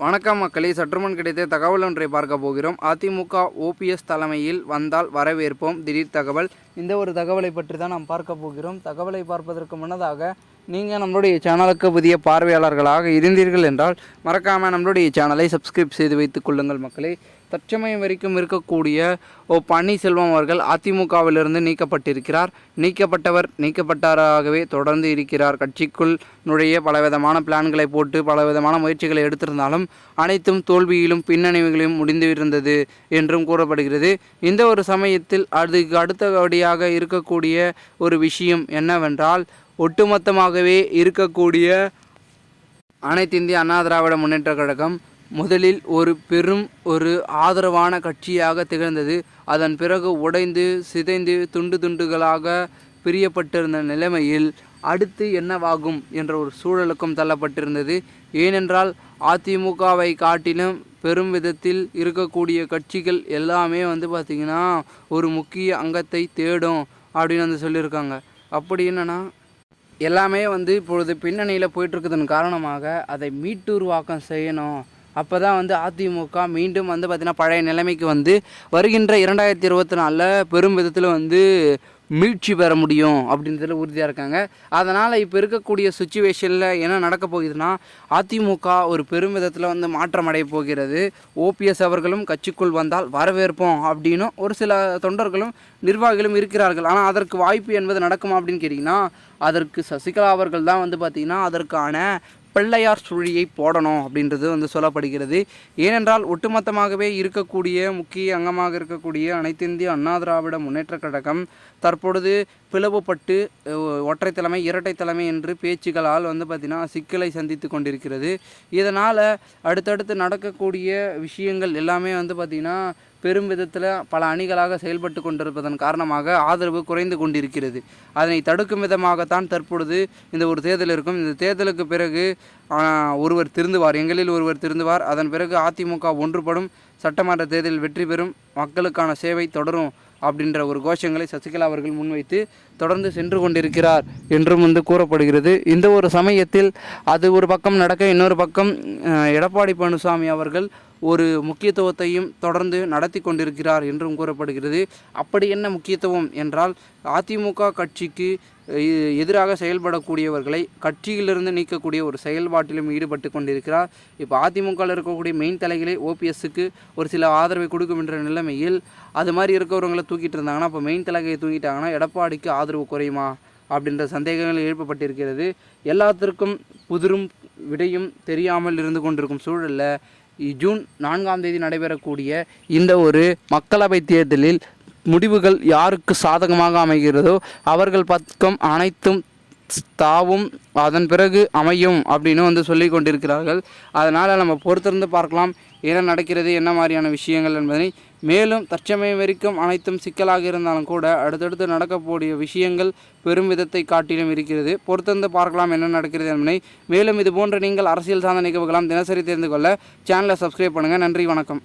வணக்கம் மக்களே சற்றுமுன் கிடைத்த தகவல் ஒன்றை பார்க்க போகிறோம். அதிமுக ஓபிஎஸ் தலைமையில் வந்தால் வரவேற்போம். திடீர் தகவல். இந்த ஒரு தகவலை பற்றி தான் நாம் பார்க்க போகிறோம். தகவலை பார்ப்பதற்கு முன்னதாக நீங்கள் நம்மளுடைய சேனலுக்கு புதிய பார்வையாளர்களாக இருந்தீர்கள் என்றால் மறக்காமல் நம்மளுடைய சேனலை சப்ஸ்கிரைப் செய்து வைத்துக் கொள்ளுங்கள் மக்களே. தற்சமயம் வரைக்கும் இருக்கக்கூடிய ஓ பன்னீர்செல்வம் அவர்கள் அதிமுகவிலிருந்து நீக்கப்பட்டிருக்கிறார். நீக்கப்பட்டவர் நீக்கப்பட்டவராகவே தொடர்ந்து இருக்கிறார். கட்சிக்குள் நுழைய பலவிதமான பிளான்களை போட்டு பலவிதமான முயற்சிகளை எடுத்திருந்தாலும் அனைத்தும் தோல்வியிலும் பின்னணிவுகளையும் முடிந்திருந்தது என்றும் கூறப்படுகிறது. இந்த ஒரு சமயத்தில் அதுக்கு அடுத்தபடியாக இருக்கக்கூடிய ஒரு விஷயம் என்னவென்றால் ஒட்டுமொத்தமாகவே இருக்கக்கூடிய அனைத்து இந்திய அண்ணா திராவிட முன்னேற்ற கழகம் முதலில் ஒரு பெரும் ஒரு ஆதரவான கட்சியாக திகழ்ந்தது. அதன் பிறகு உடைந்து சிதைந்து துண்டு துண்டுகளாக பிரியப்பட்டிருந்த நிலைமையில் அடுத்து என்னவாகும் என்ற ஒரு சூழலுக்கும் தள்ளப்பட்டிருந்தது. ஏனென்றால் அதிமுகவை காட்டிலும் பெரும் விதத்தில் இருக்கக்கூடிய கட்சிகள் எல்லாமே வந்து பார்த்திங்கன்னா ஒரு முக்கிய அங்கத்தை தேடும் அப்படின்னு வந்து சொல்லியிருக்காங்க. அப்படி என்னென்னா எல்லாமே வந்து இப்பொழுது பின்னணியில் போயிட்டுருக்குதன் காரணமாக அதை மீட்டுருவாக்கம் செய்யணும். அப்போ தான் வந்து அதிமுக மீண்டும் வந்து பார்த்திங்கன்னா பழைய நிலைமைக்கு வந்து வருகின்ற இரண்டாயிரத்தி இருபத்தி நாலில் பெரும் விதத்தில் வந்து மீட்சி பெற முடியும் அப்படின்றதுல உறுதியாக இருக்காங்க. அதனால் இப்போ இருக்கக்கூடிய சுச்சுவேஷனில் என்ன நடக்க போகுதுன்னா அதிமுக ஒரு பெரும் விதத்தில் வந்து மாற்றம் அடைய போகிறது. ஓபிஎஸ் அவர்களும் கட்சிக்குள் வந்தால் வரவேற்போம் அப்படின்னும் ஒரு சில தொண்டர்களும் நிர்வாகிகளும் இருக்கிறார்கள். ஆனால் அதற்கு வாய்ப்பு என்பது நடக்குமா அப்படின்னு கேட்டிங்கன்னா அதற்கு சசிகலா அவர்கள் தான் வந்து பார்த்திங்கன்னா அதற்கான பிள்ளையார் சுழியை போடணும் அப்படின்றது வந்து சொல்லப்படுகிறது. ஏனென்றால் ஒட்டுமொத்தமாகவே இருக்கக்கூடிய முக்கிய அங்கமாக இருக்கக்கூடிய அனைத்திந்திய அண்ணா திராவிட முன்னேற்ற கழகம் தற்பொழுது பிளவுபட்டு ஒற்றை தலைமை இரட்டை தலைமை என்று பேச்சுகளால் வந்து பார்த்திங்கன்னா சிக்கலை சந்தித்து கொண்டிருக்கிறது. இதனால் அடுத்தடுத்து நடக்கக்கூடிய விஷயங்கள் எல்லாமே வந்து பார்த்திங்கன்னா பெரும் விதத்தில் பல அணிகளாக செயல்பட்டு கொண்டிருப்பதன் காரணமாக ஆதரவு குறைந்து கொண்டிருக்கிறது. அதனை தடுக்கும் விதமாகத்தான் தற்பொழுது இந்த ஒரு தேர்தல் இருக்கும். இந்த தேர்தலுக்கு பிறகு ஒருவர் திருந்துவார். எங்களில் ஒருவர் திருந்துவார். அதன் பிறகு அதிமுக ஒன்றுபடும். சட்டமன்ற தேர்தலில் வெற்றி பெறும். மக்களுக்கான சேவை தொடரும் அப்படின்ற ஒரு கோஷங்களை சசிகலா அவர்கள் முன்வைத்து தொடர்ந்து சென்று கொண்டிருக்கிறார் என்றும் வந்து கூறப்படுகிறது. இந்த ஒரு சமயத்தில் அது ஒரு பக்கம் நடக்க இன்னொரு பக்கம் எடப்பாடி பழனிசாமி அவர்கள் ஒரு முக்கியத்துவத்தையும் தொடர்ந்து நடத்தி கொண்டிருக்கிறார் என்றும் கூறப்படுகிறது. அப்படி என்ன முக்கியத்துவம் என்றால் அதிமுக கட்சிக்கு எ- எதிராக செயல்படக்கூடியவர்களை கட்சியிலிருந்து நீக்கக்கூடிய ஒரு செயல்பாட்டிலும் ஈடுபட்டு கொண்டிருக்கிறார். இப்போ அதிமுகவில் இருக்கக்கூடிய மெயின் தலைகளே ஓபிஎஸ்க்கு ஒரு சில ஆதரவை கொடுக்கும் என்ற நிலைமையில் அது மாதிரி இருக்கிறவங்களை தூக்கிட்டு இருந்தாங்கன்னா இப்போ மெயின் தலைகையை தூக்கிட்டாங்கன்னா எடப்பாடிக்கு ஆதரவு குறையுமா? அப்படின்ற சந்தேகங்கள் எழுப்பப்பட்டிருக்கிறது. எல்லாத்திற்கும் புதிரும் விடையும் தெரியாமல் இருந்து கொண்டிருக்கும் சூழலில் ஜூன் நான்காம் தேதி நடைபெறக்கூடிய இந்த ஒரு மக்களவைத் தேர்தலில் முடிவுகள் யாருக்கு சாதகமாக அமைகிறதோ அவர்கள் பக்கம் அனைத்தும் தாவும் அதன் பிறகு அமையும் அப்படின்னு வந்து சொல்லி கொண்டிருக்கிறார்கள். அதனால் நம்ம பொறுத்திருந்து பார்க்கலாம். என்ன நடக்கிறது என்ன மாதிரியான விஷயங்கள் என்பதை மேலும் தற்சமயம் வரைக்கும் அனைத்தும் சிக்கலாக இருந்தாலும் கூட அடுத்தடுத்து நடக்கக்கூடிய விஷயங்கள் பெரும் விதத்தை காட்டிலும் இருக்கிறது. பொறுத்திருந்து பார்க்கலாம் என்ன நடக்கிறது என்பதை. மேலும் இது போன்ற நீங்கள் அரசியல் சார்ந்த நிகழ்வுகளாம் தினசரி தெரிந்து கொள்ள சேனலை சப்ஸ்கிரைப் பண்ணுங்கள் நன்றி வணக்கம்.